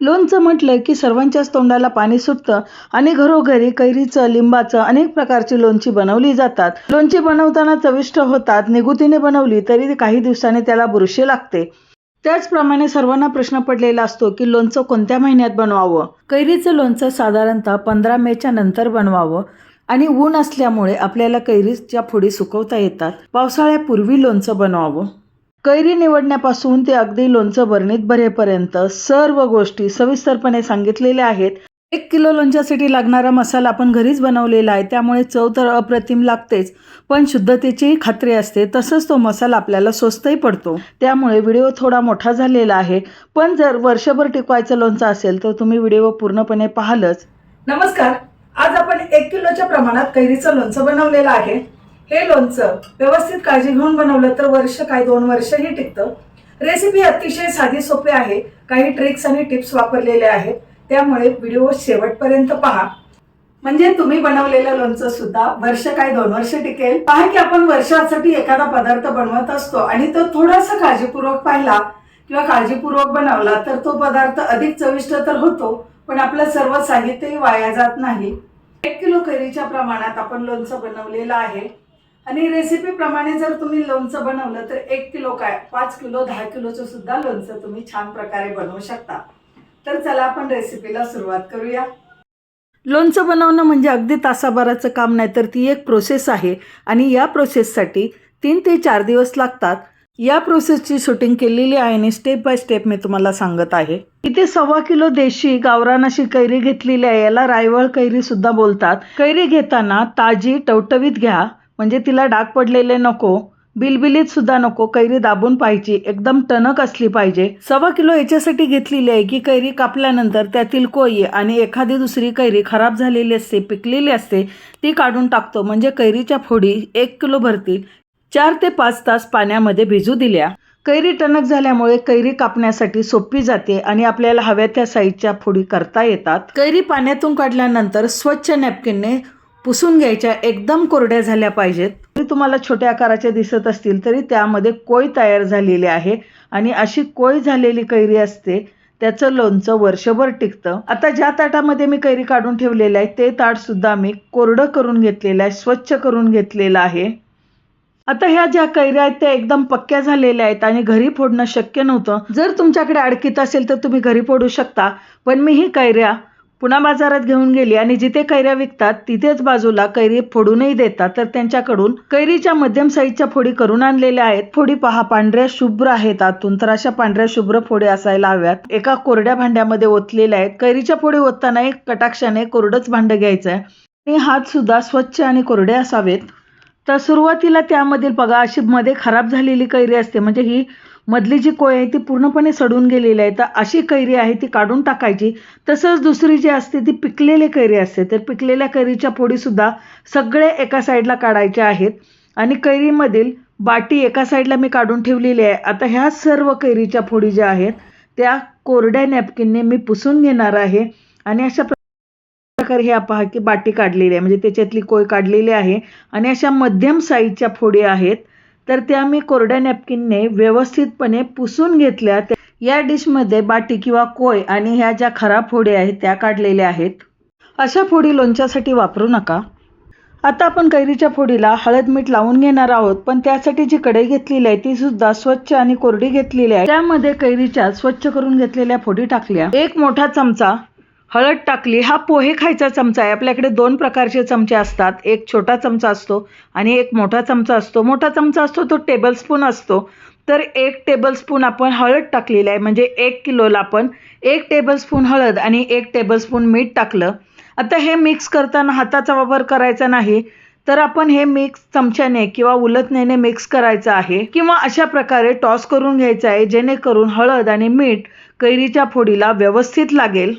लोणचं म्हटलं की सर्वांच्याच तोंडाला पाणी सुटतं आणि घरोघरी कैरीचं लिंबाचं अनेक प्रकारची लोणची बनवली जातात. लोणची बनवताना चविष्ट होतात निगुतीने बनवली तरी काही दिवसांनी त्याला बुरशी लागते. त्याचप्रमाणे सर्वांना प्रश्न पडलेला असतो की लोणचं कोणत्या महिन्यात बनवावं? कैरीचं लोणचं साधारणतः पंधरा मेच्या नंतर बनवावं आणि ऊन असल्यामुळे आपल्याला कैरीच्या फुडी सुकवता येतात. पावसाळ्यापूर्वी लोणचं बनवावं. कैरी निवडण्यापासून ते अगदी लोणचं बरणीत भरेपर्यंत सर्व गोष्टी सविस्तरपणे सांगितलेल्या आहेत. एक किलो लोणच्यासाठी लागणारा मसाला आपण घरीच बनवलेला आहे त्यामुळे चव तर अप्रतिम लागतेच पण शुद्धतेचीही खात्री असते तसंच तो मसाला आपल्याला स्वस्तही पडतो. त्यामुळे व्हिडिओ थोडा मोठा झालेला आहे पण जर वर्षभर टिकवायचं लोणचं असेल तर तुम्ही व्हिडिओ पूर्णपणे पाहालच. नमस्कार आज आपण एक किलोच्या प्रमाणात कैरीचं लोणचं बनवलेलं आहे. हे लोणचं व्यवस्थित काळजी घेऊन बनवलं तर वर्ष काय दोन वर्षही टिकतं. रेसिपी अतिशय साधी सोपी आहे. काही ट्रिक्स आणि टिप्स वापरलेले आहेत. त्यामुळे व्हिडिओ शेवटपर्यंत पहा. म्हणजे तुम्ही बनवलेलं लोणचं सुद्धा वर्ष काय दोन वर्ष टिकेल? पहा की आपण वर्षासाठी एखादा पदार्थ बनवत असतो आणि तो थोडासा काळजीपूर्वक पाहिला किंवा काळजीपूर्वक बनवला तर तो पदार्थ अधिक चविष्ट तर होतो पण आपलं सर्व साहित्यही वाया जात नाही. एक किलो कैरीच्या प्रमाणात आपण लोणचं बनवलेलं आहे. आणि रेसिपीप्रमाणे जर तुम्ही लोणचं बनवलं तर एक किलो काय? पाच किलो दहा किलोचं सुद्धा लोणचं तुम्ही छान प्रकारे बनवू शकता. तर चला आपण रेसिपीला सुरुवात करूया. लोणचं बनवणं म्हणजे अगदी तासाभराचं काम नाही तर ती एक प्रोसेस आहे. आणि या प्रोसेससाठी तीन ते चार दिवस लागतात. या प्रोसेसची शूटिंग केलेली आहे आणि स्टेप बाय स्टेप मी तुम्हाला सांगत आहे. इथे सव्वा किलो देशी गावरान अशी कैरी घेतलेली आहे. याला रायवळ कैरी सुद्धा बोलतात. कैरी घेताना ताजी टवटवीत घ्या. म्हणजे तिला डाग पडलेले नको बिलबिलीत सुद्धा नको कैरी दाबून पाहिजे एकदम टणक असली पाहिजे. सव्वा किलो याच्यासाठी घेतलेली आहे की कैरी कापल्यानंतर त्यातील कोयी आणि एखादी दुसरी कैरी खराब झालेली असते पिकलेली असते ती काढून टाकतो. म्हणजे कैरीच्या फोडी एक किलो भरतील. चार ते पाच तास पाण्यामध्ये भिजू दिल्या. कैरी टणक झाल्यामुळे कैरी कापण्यासाठी सोपी जाते आणि आपल्याला हव्या त्या साईजच्या फोडी करता येतात. कैरी पाण्यातून काढल्यानंतर स्वच्छ नॅपकिनने पुसून घ्यायच्या एकदम कोरड्या झाल्या पाहिजेत. जरी तुम्हाला छोट्या आकाराच्या दिसत असतील तरी त्यामध्ये कोय तयार झालेली आहे आणि अशी कोय झालेली कैरी असते त्याचं लोणचं वर्षभर टिकतं. आता ज्या ताटामध्ये मी कैरी काढून ठेवलेलं आहे ते ताटसुद्धा मी कोरडं करून घेतलेलं आहे स्वच्छ करून घेतलेलं आहे. आता ह्या ज्या कैऱ्या आहेत त्या एकदम पक्क्या झालेल्या आहेत आणि घरी फोडणं शक्य नव्हतं. जर तुमच्याकडे अडकीत असेल तर तुम्ही घरी फोडू शकता पण मी ही कैऱ्या पुणा बाजारात घेऊन गेली आणि जिथे कैऱ्या विकतात तिथेच बाजूला कैरी फोडूनही देतात. तर त्यांच्याकडून कैरीच्या मध्यम साईजच्या फोडी करून आणलेल्या आहेत. फोडी पहा पांढऱ्या शुभ्र आहेत आतून. तर अशा पांढऱ्या शुभ्र फोडी असायला हव्यात. एका कोरड्या भांड्यामध्ये ओतलेल्या आहेत. कैरीच्या फोडी ओतताना एक कटाक्षाने कोरडंच भांड घ्यायचं आहे आणि हात सुद्धा स्वच्छ आणि कोरडे असावेत. तर सुरुवातीला त्यामधील बघा अशी मध्ये खराब झालेली कैरी असते. म्हणजे ही मधली जी कोय आहे ती पूर्णपणे सडून गेलेली आहे. तर अशी कैरी आहे ती काढून टाकायची. तसंच दुसरी जी असते ती पिकलेली कैरी असते. तर पिकलेल्या कैरीच्या फोडीसुद्धा सगळे एका साईडला काढायच्या आहेत. आणि कैरीमधील बाटी एका साईडला मी काढून ठेवलेली आहे. आता ह्या सर्व कैरीच्या फोडी ज्या आहेत त्या कोरड्या नॅपकिनने मी पुसून घेणार आहे. आणि अशा प्रकारे हे पहा की बाटी काढलेली आहे. म्हणजे त्याच्यातली कोय काढलेली आहे. आणि अशा मध्यम साईजच्या फोडी आहेत. तर त्या मी कोरड्या नॅपकिनने व्यवस्थितपणे पुसून घेतल्या. या डिशमध्ये बाटी किंवा कोय आणि ह्या ज्या खराब फोडी आहेत त्या काढलेल्या आहेत. अशा फोडी लोणच्यासाठी वापरू नका. आता आपण कैरीच्या फोडीला हळद मीठ लावून घेणार आहोत पण त्यासाठी जी कढई घेतलेली आहे ती सुद्धा स्वच्छ आणि कोरडी घेतलेली आहे. त्यामध्ये कैरीच्या स्वच्छ करून घेतलेल्या फोडी टाकल्या. एक मोठा चमचा हळद टाकली हा पोहे खायचा चमचा आहे. आपल्याकडे दोन प्रकारचे चमचे असतात. एक छोटा चमचा असतो आणि एक मोठा चमचा असतो. मोठा चमचा असतो तो टेबलस्पून असतो. तर एक टेबलस्पून आपण हळद टाकलेली आहे. म्हणजे एक किलोला आपण एक टेबलस्पून हळद आणि एक टेबलस्पून मीठ टाकलं. आता हे मिक्स करताना हाताचा वापर करायचा नाही. तर आपण हे मिक्स चमच्याने किंवा उलटण्याने मिक्स करायचं आहे. किंवा अशा प्रकारे टॉस करून घ्यायचं आहे जेणेकरून हळद आणि मीठ कैरीच्या फोडीला व्यवस्थित लागेल.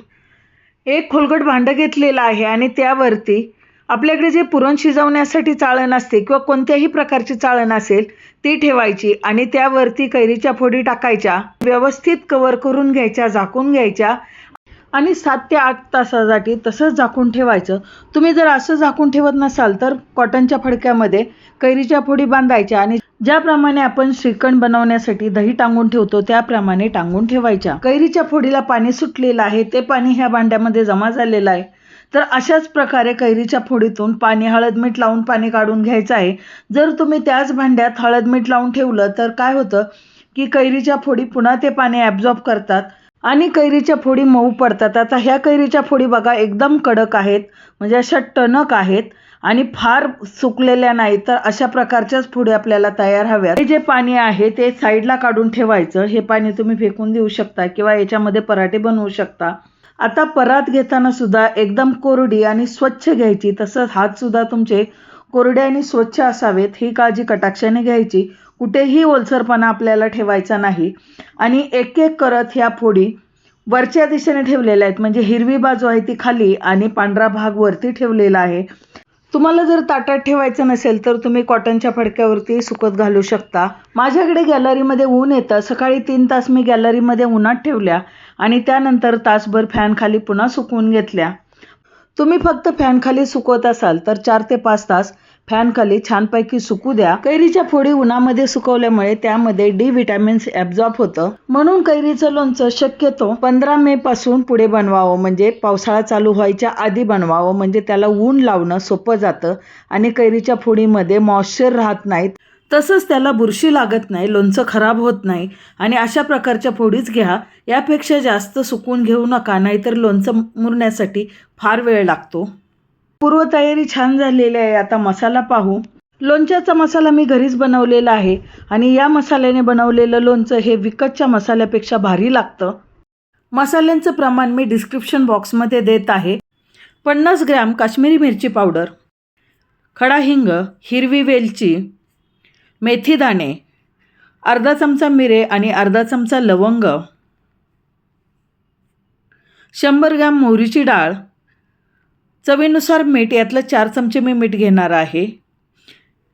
एक खोलगट भांडं घेतलेलं आहे आणि त्यावरती आपल्याकडे जे पुरण शिजवण्यासाठी चाळण असते किंवा कोणत्याही प्रकारची चाळण असेल ती ठेवायची आणि त्यावरती कैरीच्या फोडी टाकायच्या व्यवस्थित कवर करून घ्यायच्या झाकून घ्यायच्या आणि सात ते आठ तासासाठी तसंच झाकून ठेवायचं. तुम्ही जर असं झाकून ठेवत नसाल तर कॉटनच्या फडक्यामध्ये कैरीच्या फोडी बांधायच्या आणि ज्याप्रमाणे आपण श्रीखंड बनवण्यासाठी दही टांगून ठेवतो त्याप्रमाणे टांगून ठेवायच्या. कैरीच्या फोडीला पाणी सुटलेलं आहे ते पाणी ह्या भांड्यामध्ये जमा झालेलं आहे. तर अशाच प्रकारे कैरीच्या फोडीतून पाणी हळद मीठ लावून पाणी काढून घ्यायचं आहे. जर तुम्ही त्याच भांड्यात हळद मीठ लावून ठेवलं तर काय होतं की कैरीच्या फोडी पुन्हा ते पाणी ॲब्झॉर्ब करतात. आणि कैरीच्या फोडी मऊ पडतात. आता ह्या कैरीच्या फोडी बघा एकदम कडक आहेत म्हणजे अशा टणक आहेत आणि फार सुकलेल्या नाही तर अशा प्रकारच्याच फोडी आपल्याला तयार हव्यात. हे जे पाणी आहे ते साईडला काढून ठेवायचं. हे पाणी तुम्ही फेकून देऊ शकता किंवा याच्यामध्ये पराठे बनवू शकता. आता परात घेताना सुद्धा एकदम कोरडी आणि स्वच्छ घ्यायची तसंच हात सुद्धा तुमचे कोरडे आणि स्वच्छ असावेत ही काळजी कटाक्षाने घ्यायची. कुठेही ओलसरपणा आपल्याला ठेवायचा नाही. आणि एक एक करत ह्या फोडी वरच्या दिशेने ठेवलेल्या आहेत. म्हणजे हिरवी बाजू आहे ती खाली आणि पांढरा भाग वरती ठेवलेला आहे. तुम्हाला जर ताटात ठेवायचं नसेल तर तुम्ही कॉटनच्या फडक्यावरती सुकत घालू शकता. माझ्याकडे गॅलरीमध्ये ऊन येतं. सकाळी तीन तास मी गॅलरीमध्ये उन्हात ठेवल्या आणि त्यानंतर तासभर फॅन खाली पुन्हा सुकवून घेतल्या. तुम्ही फक्त फॅन खाली सुकवत असाल तर चार ते पाच तास फॅन खाली छानपैकी सुकू द्या. कैरीच्या फोडी उन्हामध्ये सुकवल्यामुळे त्यामध्ये डी व्हिटॅमिन्स ऍब्झॉर्ब होतं. म्हणून कैरीचं लोणचं शक्यतो पंधरा मे पासून पुढे बनवावं म्हणजे पावसाळा चालू व्हायच्या आधी बनवावं म्हणजे त्याला ऊन लावणं सोपं जातं आणि कैरीच्या फोडीमध्ये मॉइश्चर राहत नाहीत. तसंच त्याला बुरशी लागत नाही लोणचं खराब होत नाही आणि अशा प्रकारच्या फोडीच घ्या. यापेक्षा जास्त सुकून घेऊ नका नाहीतर लोणचं मुरण्यासाठी फार वेळ लागतो. पूर्वतयारी छान झालेली आहे. आता मसाला पाहू. लोणच्याचा मसाला मी घरीच बनवलेला आहे आणि या मसाल्याने बनवलेलं लोणचं हे विकतच्या मसाल्यापेक्षा भारी लागतं. मसाल्यांचं प्रमाण मी डिस्क्रिप्शन बॉक्समध्ये देत आहे. पन्नास ग्रॅम काश्मीरी मिरची पावडर खडा हिंग हिरवी वेलची मेथीदाणे अर्धा चमचा मिरे आणि अर्धा चमचा लवंग शंभर ग्रॅम मोहरीची डाळ चवीनुसार मीठ यातलं चार चमचे मी मीठ घेणार आहे.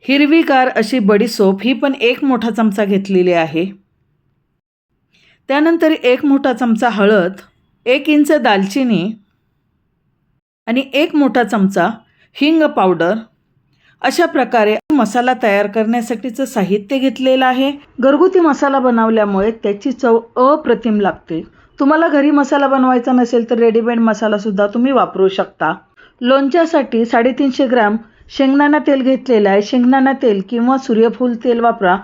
हिरवीगार अशी बडीसोप ही पण एक मोठा चमचा घेतलेली आहे. त्यानंतर एक मोठा चमचा हळद एक इंच दालचिनी आणि एक मोठा चमचा हिंग पावडर. अशा प्रकारे मसाला तयार करण्यासाठीचं साहित्य घेतलेलं आहे. घरगुती मसाला बनवल्यामुळे त्याची चव अप्रतिम लागते. तुम्हाला घरी मसाला बनवायचा नसेल तर रेडीमेड मसालासुद्धा तुम्ही वापरू शकता. लोणच्यासाठी साडेतीनशे ग्रॅम शेंगदाणा तेल घेतलेलं आहे. शेंगदाणा तेल किंवा सूर्यफूल तेल वापरा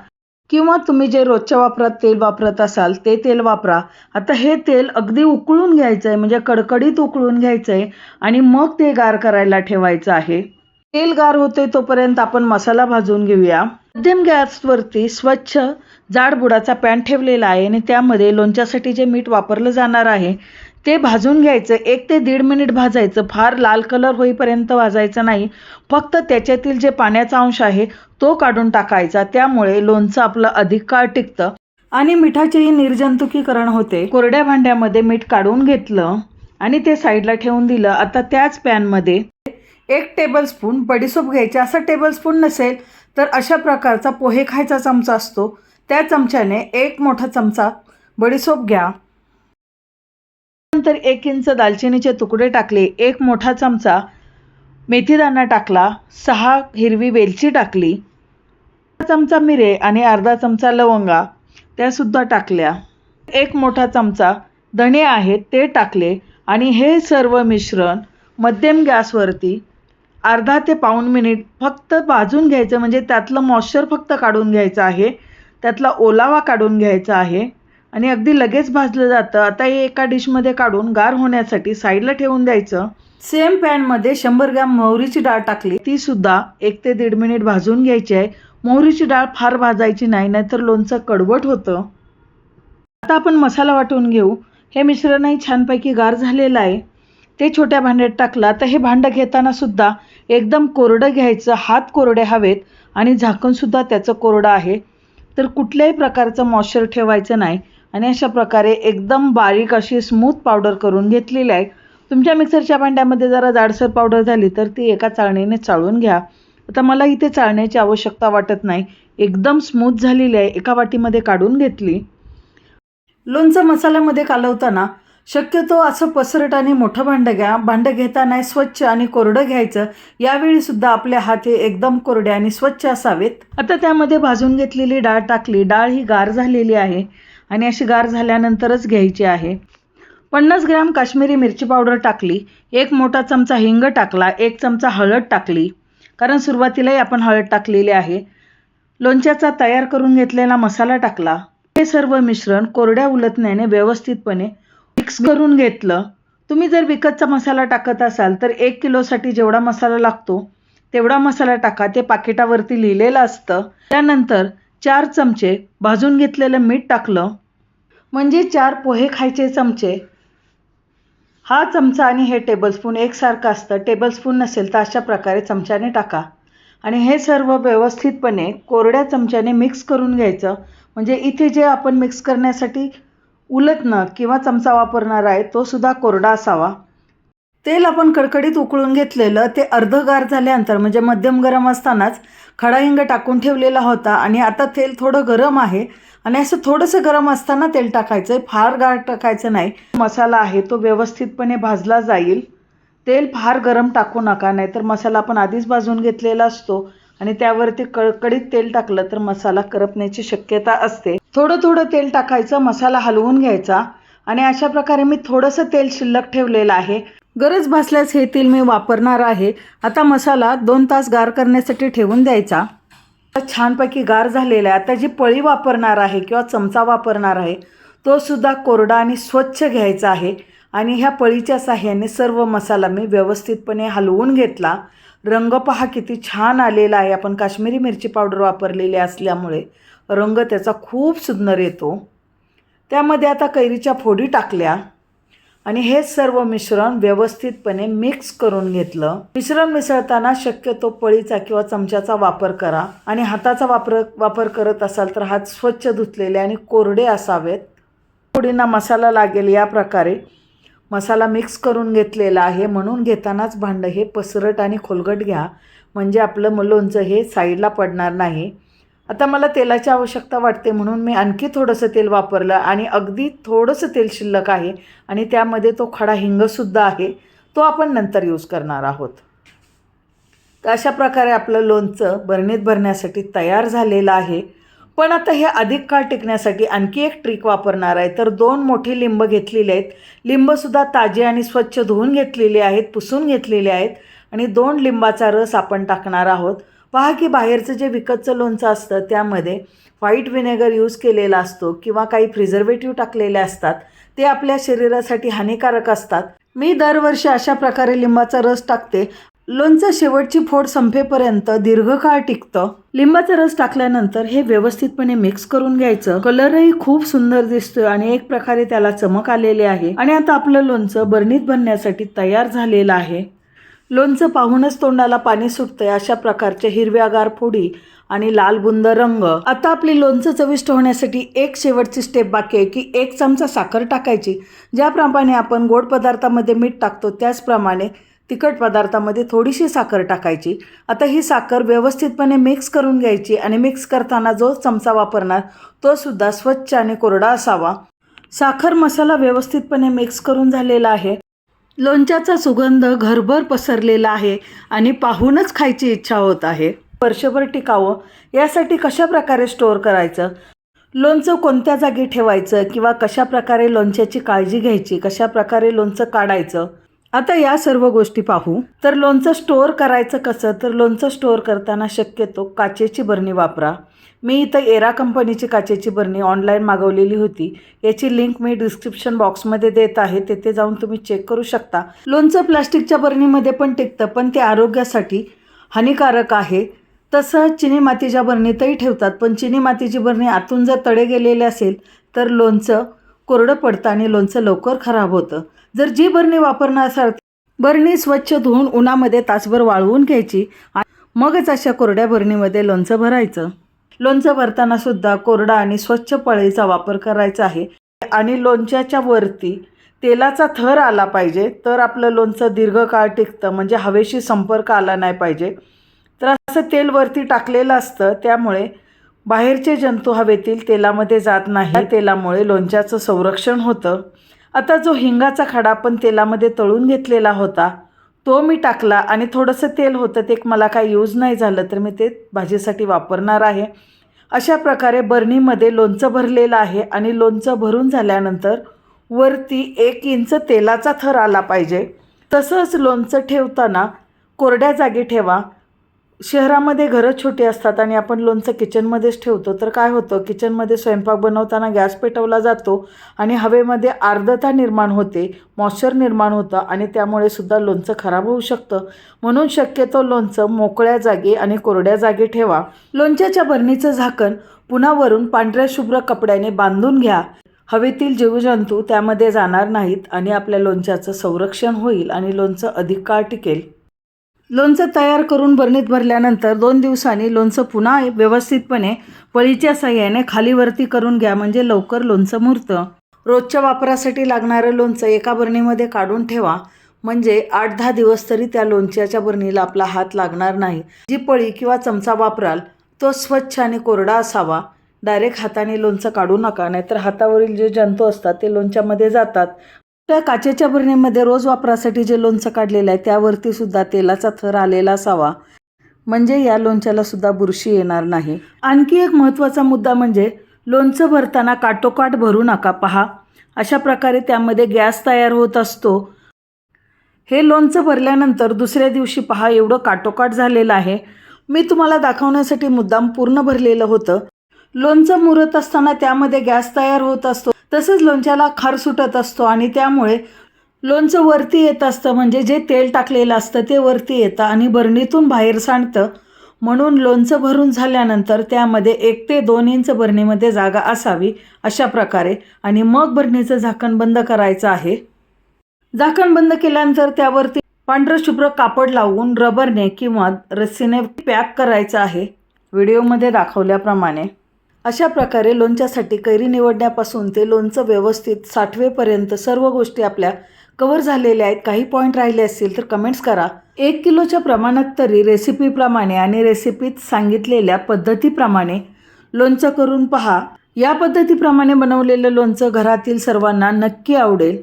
किंवा तुम्ही जे रोजच्या वापरात तेल वापरत असाल ते तेल वापरा. आता हे तेल अगदी उकळून घ्यायचं आहे म्हणजे कडकडीत उकळून घ्यायचं आहे आणि मग ते गार करायला ठेवायचं आहे. तेल गार होते तोपर्यंत आपण मसाला भाजून घेऊया. मध्यम गॅसवरती स्वच्छ जाड बुडाचा पॅन ठेवलेला आहे आणि त्यामध्ये लोणच्यासाठी जे मीठ वापरलं जाणार आहे ते भाजून घ्यायचं. एक ते दीड मिनिट भाजायचं. फार लाल कलर होईपर्यंत भाजायचं नाही. फक्त त्याच्यातील जे पाण्याचा अंश आहे तो काढून टाकायचा. त्यामुळे लोणचं आपलं अधिक काळ टिकतं. आणि मिठाचेही निर्जंतुकीकरण होते. कोरड्या भांड्यामध्ये मीठ काढून घेतलं आणि ते साईडला ठेवून दिलं. आता त्याच पॅनमध्ये एक टेबलस्पून बडीसोप घ्यायची. असं टेबलस्पून नसेल तर अशा प्रकारचा पोहे खायचा चमचा असतो. त्या चमच्याने एक मोठा चमचा बडीसोप घ्या. नंतर एक इंच दालचिनीचे तुकडे टाकले एक मोठा चमचा मेथीदाणा टाकला सहा हिरवी वेलची टाकली चमचा मिरे आणि अर्धा चमचा लवंगा त्यासुद्धा टाकल्या. एक मोठा चमचा धणे आहेत ते टाकले आणि हे सर्व मिश्रण मध्यम गॅसवरती अर्धा ते पाऊण मिनिट फक्त भाजून घ्यायचं म्हणजे त्यातलं मॉइश्चर फक्त काढून घ्यायचं आहे त्यातला ओलावा काढून घ्यायचा आहे. आणि अगदी लगेच भाजलं जातं. आता हे एका डिशमध्ये काढून गार होण्यासाठी साईडला ठेवून द्यायचं. सेम पॅनमध्ये शंभर ग्रॅम मोहरीची डाळ टाकली. ती सुद्धा एक ते दीड मिनिट भाजून घ्यायची आहे. मोहरीची डाळ फार भाजायची नाही नाहीतर लोणचं कडवट होतं. आता आपण मसाला वाटून घेऊ. हे मिश्रणही छानपैकी गार झालेलं आहे. ते छोट्या भांड्यात टाकलं. आता हे भांडं घेताना सुद्धा एकदम कोरडं घ्यायचं. हात कोरडे हवेत आणि झाकणसुद्धा त्याचं कोरडं आहे. तर कुठल्याही प्रकारचं मॉइश्चर ठेवायचं नाही. आणि अशा प्रकारे एकदम बारीक अशी स्मूथ पावडर करून घेतलेली आहे. तुमच्या मिक्सरच्या भांड्यामध्ये जरा जाडसर पावडर झाली तर ती एका चाळणीने चाळून घ्या. आता मला इथे चाळण्याची आवश्यकता वाटत नाही. एकदम स्मूथ झालेली आहे. एका वाटीमध्ये काढून घेतली. लोणचं मसाल्यामध्ये कालवताना शक्यतो असं पसरट आणि मोठं भांडं घ्या. भांडं घेताना स्वच्छ आणि कोरडं घ्यायचं. यावेळी सुद्धा आपले हात हे एकदम कोरडे आणि स्वच्छ असावेत. आता त्यामध्ये भाजून घेतलेली डाळ टाकली. डाळ ही गार झालेली आहे. आणि अशी गार झाल्यानंतरच घ्यायची आहे. पन्नास ग्रॅम काश्मीरी मिरची पावडर टाकली एक मोठा चमचा हिंग टाकला एक चमचा हळद टाकली. कारण सुरुवातीलाही आपण हळद टाकलेली आहे. लोणच्याचा तयार करून घेतलेला मसाला टाकला. हे सर्व मिश्रण कोरड्या उलटण्याने व्यवस्थितपणे मिक्स करून घेतलं. तुम्ही जर विकतचा मसाला टाकत असाल तर एक किलोसाठी जेवढा मसाला लागतो तेवढा मसाला टाका. ते पाकिटावरती लिहिलेलं असतं. त्यानंतर चार चमचे भाजून घेतलेलं मीठ टाकलं. म्हणजे चार पोहे खायचे चमचे. हा चमचा आणि हे टेबलस्पून एकसारखं असतं. टेबलस्पून नसेल तर अशा प्रकारे चमच्याने टाका. आणि हे सर्व व्यवस्थितपणे कोरड्या चमच्याने मिक्स करून घ्यायचं. म्हणजे इथे जे आपण मिक्स करण्यासाठी उलटणं किंवा चमचा वापरणार आहे तो सुद्धा कोरडा असावा. तेल आपण कडकडीत उकळून घेतलेलं ते अर्धगार झाल्यानंतर म्हणजे मध्यम गरम असतानाच खडा हिंग टाकून ठेवलेला होता आणि आता तेल थोडं गरम आहे. आणि असं थोडंसं गरम असताना तेल टाकायचं आहे फार गार टाकायचं नाही. मसाला आहे तो व्यवस्थितपणे भाजला जाईल. तेल फार गरम टाकू नका नाहीतर मसाला आपण आधीच भाजून घेतलेला असतो आणि त्यावरती कडकडीत तेल टाकलं तर मसाला करपण्याची शक्यता असते. थोडं थोडं तेल टाकायचं मसाला हलवून घ्यायचा. आणि अशा प्रकारे मी थोडंसं तेल शिल्लक ठेवलेलं आहे. गरज भासल्यास हे तेल मी वापरणार आहे. आता मसाला दोन तास गार करण्यासाठी ठेवून द्यायचा. छानपैकी गार झालेला आहे. आता जी पळी वापरणार आहे किंवा चमचा वापरणार आहे तो सुद्धा कोरडा आणि स्वच्छ घ्यायचा आहे. आणि ह्या पळीच्या साह्याने सर्व मसाला मी व्यवस्थितपणे हलवून घेतला. रंग पहा किती छान आलेला आहे. आपण काश्मीरी मिरची पावडर वापरलेली असल्यामुळे रंग त्याचा खूप सुंदर येतो. त्यामध्ये आता कैरीच्या फोडी टाकल्या. आणि हे सर्व मिश्रण व्यवस्थितपणे मिक्स करून घेतलं. मिश्रण मिसळताना शक्यतो पळीचा किंवा चमच्याचा वापर करा. आणि हाताचा वापर वापर करत असाल तर हात स्वच्छ धुतलेले आणि कोरडे असावेत. फोडींना मसाला लागेल या प्रकारे. मसाला मिक्स करून घेतलेला आहे म्हणून घेतानाच भांडं हे पसरट आणि खोलगट घ्या. म्हणजे आपलं लोणचं हे साईडला पडणार नाही. आता मला तेलाची आवश्यकता वाटते म्हणून मी आणखी थोडंसं तेल वापरलं आणि अगदी थोडंसं तेल शिल्लक आहे आणि त्यामध्ये तो खडा हिंगसुद्धा आहे तो आपण नंतर यूज करणार आहोत. तर अशा प्रकारे आपलं लोणचं बरणीत भरण्यासाठी तयार झालेलं आहे. पण आता हे अधिक काळ टिकण्यासाठी आणखी एक ट्रिक वापरणार आहे. तर दोन मोठी लिंब घेतलेली आहेत. लिंबसुद्धा ताजे आणि स्वच्छ धुवून घेतलेले आहेत पुसून घेतलेले आहेत आणि दोन लिंबाचा रस आपण टाकणार आहोत. पहा की बाहेरचं जे विकतचं लोणचं असतं त्यामध्ये व्हाईट व्हिनेगर यूज केलेला असतो किंवा काही प्रिझर्वेटिव्ह टाकलेले असतात ते आपल्या शरीरासाठी हानिकारक असतात. मी दरवर्षी अशा प्रकारे लिंबाचा रस टाकते. लोणचं शेवटची फोड संपेपर्यंत दीर्घकाळ टिकतं. लिंबाचा रस टाकल्यानंतर हे व्यवस्थितपणे मिक्स करून घ्यायचं. कलरही खूप सुंदर दिसतोय आणि एक प्रकारे त्याला चमक आलेली आहे. आणि आता आपलं लोणचं बरणीत बनण्यासाठी तयार झालेलं आहे. लोणचं पाहूनच तोंडाला पाणी सुटतंय अशा प्रकारच्या हिरव्यागार फोडी आणि लाल बुंद रंग. आता आपली लोणचं चविष्ट होण्यासाठी एक शेवटची स्टेप बाकी आहे की एक चमचा साखर टाकायची. ज्याप्रमाणे आपण गोड पदार्थामध्ये मीठ टाकतो त्याचप्रमाणे तिखट पदार्थामध्ये थोडीशी साखर टाकायची. आता ही साखर व्यवस्थितपणे मिक्स करून घ्यायची आणि मिक्स करताना जो चमचा वापरणार तो सुद्धा स्वच्छ आणि कोरडा असावा. साखर मसाला व्यवस्थितपणे मिक्स करून झालेला आहे. लोणच्याचा सुगंध घरभर पसरलेला आहे आणि पाहूनच खायची इच्छा होत आहे. वर्षभर टिकावं यासाठी कशा प्रकारे स्टोअर करायचं? लोणचं कोणत्या जागी ठेवायचं किंवा कशा प्रकारे लोणच्याची काळजी घ्यायची कशा प्रकारे लोणचं काढायचं? आता या सर्व गोष्टी पाहू. तर लोणचं स्टोअर करायचं कसं? तर लोणचं स्टोअर करताना शक्यतो काचेची बरणी वापरा. मी इथं एरा कंपनीची काचेची बरणी ऑनलाईन मागवलेली होती. याची लिंक मी डिस्क्रिप्शन बॉक्समध्ये देत आहे. तेथे जाऊन तुम्ही चेक करू शकता. लोणचं प्लास्टिकच्या बरणीमध्ये पण टिकतं पण ते आरोग्यासाठी हानिकारक आहे. तसं चिनी मातीच्या बरणीतही ठेवतात पण चिनी मातीची बरणी आतून जर तडे गेलेले असेल तर लोणचं कोरडं पडतं आणि लोणचं लवकर खराब होतं. जर जी बरणी वापरणार असाल बरणी स्वच्छ धुवून उन्हामध्ये तासभर वाळवून घ्यायची आणि मगच अशा कोरड्या बरणीमध्ये लोणचं भरायचं. लोणचं भरताना सुद्धा कोरडा आणि स्वच्छ पळीचा वापर करायचा आहे. आणि लोणच्याच्या वरती तेलाचा थर आला पाहिजे तर आपलं लोणचं दीर्घकाळ टिकतं म्हणजे हवेशी संपर्क आला नाही पाहिजे. तर असं तेल वरती टाकलेलं असतं त्यामुळे बाहेरचे जंतू हवेतील तेलामध्ये जात नाही. तेलामुळे लोणच्याचं संरक्षण होतं. आता जो हिंगाचा खडा आपण तेलामध्ये तळून घेतलेला होता तो मी टाकला आणि थोडंसं तेल होतं ते मला काही यूज नाही झालं तर मी ते भाजीसाठी वापरणार आहे. अशा प्रकारे बरणीमध्ये लोणचं भरलेलं आहे आणि लोणचं भरून झाल्यानंतर वरती एक इंच तेलाचा थर आला पाहिजे. तसंच लोणचं ठेवताना कोरड्या जागी ठेवा. शहरामध्ये घरं छोटी असतात आणि आपण लोणचं किचनमध्येच ठेवतो तर काय होतं? किचनमध्ये स्वयंपाक बनवताना गॅस पेटवला जातो आणि हवेमध्ये आर्द्रता निर्माण होते मॉइश्चर निर्माण होतं आणि त्यामुळे सुद्धा लोणचं खराब होऊ शकतं. म्हणून शक्यतो लोणचं मोकळ्या जागी आणि कोरड्या जागी ठेवा. लोणच्याच्या बरणीचं झाकण पुन्हा वरून पांढऱ्या शुभ्र कपड्याने बांधून घ्या. हवेतील जीवजंतू त्यामध्ये जाणार नाहीत आणि आपल्या लोणच्याचं संरक्षण होईल आणि लोणचं अधिक काळ टिकेल. लोणचं तयार करून बरणीत भरल्यानंतर दोन दिवसांनी लोणचं पुन्हा व्यवस्थितपणे पळीच्या साह्याने खालीवरती करून घ्या म्हणजे लवकर लोणचं मुरतं. रोजच्या वापरासाठी लागणारं लोणचं एका बरणीमध्ये काढून ठेवा. म्हणजे आठ दहा दिवस तरी त्या लोणच्याच्या बरणीला आपला हात लागणार नाही. जी पळी किंवा चमचा वापराल तो स्वच्छ आणि कोरडा असावा. डायरेक्ट हाताने लोणचं काढू नका नाहीतर हातावरील जे जंतू असतात ते लोणच्यामध्ये जातात. त्या काचेच्या बरणीमध्ये रोज वापरासाठी जे लोणचं काढलेलं आहे त्यावरती सुद्धा तेलाचा थर आलेला असावा. म्हणजे या लोणच्याला सुद्धा बुरशी येणार नाही. आणखी एक महत्त्वाचा मुद्दा म्हणजे लोणचं भरताना काटोकाट भरू नका पहा. अशा प्रकारे त्यामध्ये गॅस तयार होत असतो. हे लोणचं भरल्यानंतर दुसऱ्या दिवशी पहा एवढं काटोकाट झालेलं आहे. मी तुम्हाला दाखवण्यासाठी मुद्दाम पूर्ण भरलेलं होतं. लोणचं मुरत असताना त्यामध्ये गॅस तयार होत असतो. तसंच लोणच्याला खार सुटत असतो आणि त्यामुळे लोणचं वरती येत असतं म्हणजे जे तेल टाकलेलं असतं ते वरती येतं आणि बरणीतून बाहेर सांडतं. म्हणून लोणचं भरून झाल्यानंतर त्यामध्ये एक ते दोन इंच बरणीमध्ये जागा असावी अशा प्रकारे आणि मग बरणीचं झाकण बंद करायचं आहे. झाकण बंद केल्यानंतर त्यावरती पांढरं शुभ्र कापड लावून रबरने किंवा रस्सीने पॅक करायचं आहे. व्हिडिओमध्ये दाखवल्याप्रमाणे. अशा प्रकारे लोणच्यासाठी कैरी निवडण्यापासून ते लोणचं व्यवस्थित साठवेपर्यंत सर्व गोष्टी आपल्या कवर झालेल्या आहेत. काही पॉईंट राहिले असतील तर कमेंट्स करा. एक किलोच्या प्रमाणात तरी रेसिपीप्रमाणे आणि रेसिपीत सांगितलेल्या पद्धतीप्रमाणे लोणचं करून पहा. या पद्धतीप्रमाणे बनवलेलं लोणचं घरातील सर्वांना नक्की आवडेल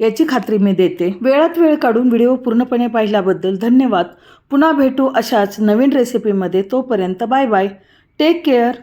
याची खात्री मी देते. वेळात वेळ काढून व्हिडिओ पूर्णपणे पाहिल्याबद्दल धन्यवाद. पुन्हा भेटू अशाच नवीन रेसिपीमध्ये तोपर्यंत बाय बाय टेक केअर